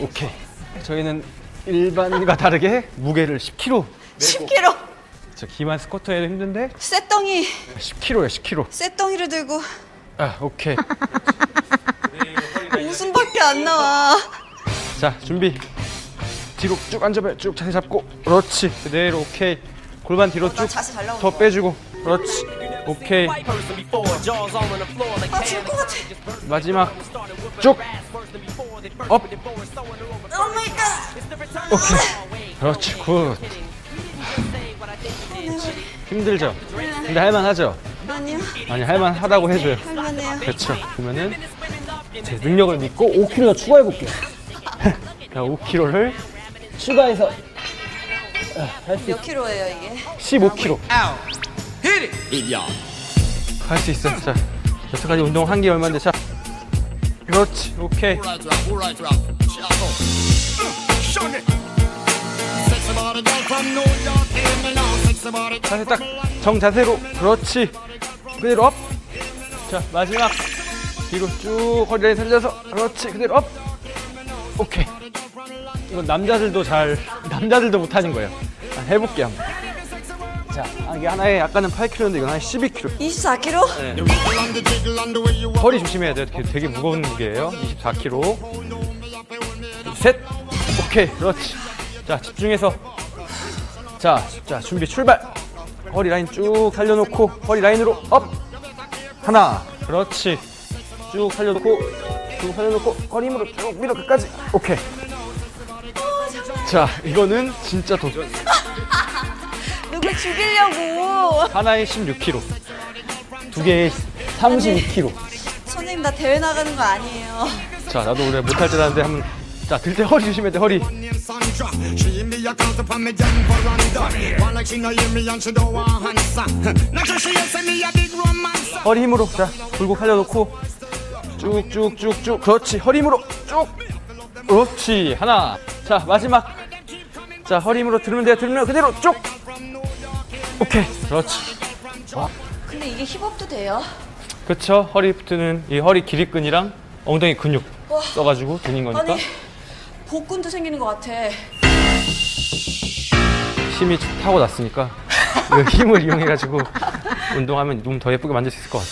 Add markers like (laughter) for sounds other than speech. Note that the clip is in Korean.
오케이. 저희는 일반과 다르게 무게를 10kg. 10kg. 저 기만 스쿼트 해도 힘든데 쇳덩이, 10kg야 10kg. 쇳덩이를 들고 아 오케이. 웃음밖에 안 나와. 자 준비. 뒤로 쭉 앉아봐요. 쭉 자세 잡고. 그렇지. 그대로 오케이. 골반 뒤로 나 쭉. 더 빼주고. 그렇지. 오케이. 아, 줄것 같아. 마지막 쭉. 업. 오 마이 갓. 오케이. 그렇지. 굿. 힘들죠? 근데 할만하죠? 아니요, 아니 할만하다고 해줘요. 할만해요. 그렇죠. 그러면은 제 능력을 믿고 5kg 더 추가해 볼게요. 5kg를 추가해서 몇 킬로예요 이게? 15kg. 할 수 있어. 자, 여태까지 운동 한 게 얼마인데 자. 그렇지. 오케이. 자세 딱 정자세로. 그렇지. 그대로 업. 자, 마지막 뒤로 쭉 허리를 살려서 그렇지. 그대로 업. 오케이. 이건 남자들도 잘 (laughs) 남자들도 못하는 거예요. 아, 해볼게요. 한번. 자, 아, 이게 하나에 아까는 8kg인데 이건 한 12kg. 24kg? 허리 조심해야 돼요. 되게, 되게 무거운 무게예요. 24kg. 셋. 오케이. 그렇지. 자, 집중해서. 자, 자, 준비 출발. 허리 라인 쭉 살려놓고 허리 라인으로 업. 하나. 그렇지. 쭉 살려놓고 쭉 살려놓고 허리 힘으로 쭉 밀어 끝까지. 오케이. 자, 이거는 진짜 도전. 누굴 죽이려고? 하나에 16kg. 두 개에 32kg. 선생님 나 대회 나가는 거 아니에요. 자, 나도 원래 못할 줄 알았는데 한번 자, 들 때 허리 조심해야 돼. 허리. 허리 힘으로 자 굴곡 살려놓고 쭉쭉쭉쭉 그렇지 허리 힘으로 쭉 그렇지 하나 자 마지막 자 허리 힘으로 들으면 돼요 들으면 그대로 쭉 오케이. 그렇지. 근데 이게 힙업도 돼요? 그쵸. 허리프트는 이 허리 길이끈이랑 엉덩이 근육 써가지고 드는 거니까. 아니 복근도 생기는 것 같아. 힘이 타고 났으니까 그 힘을 이용해가지고 운동하면 몸 더 예쁘게 만들 수 있을 것 같아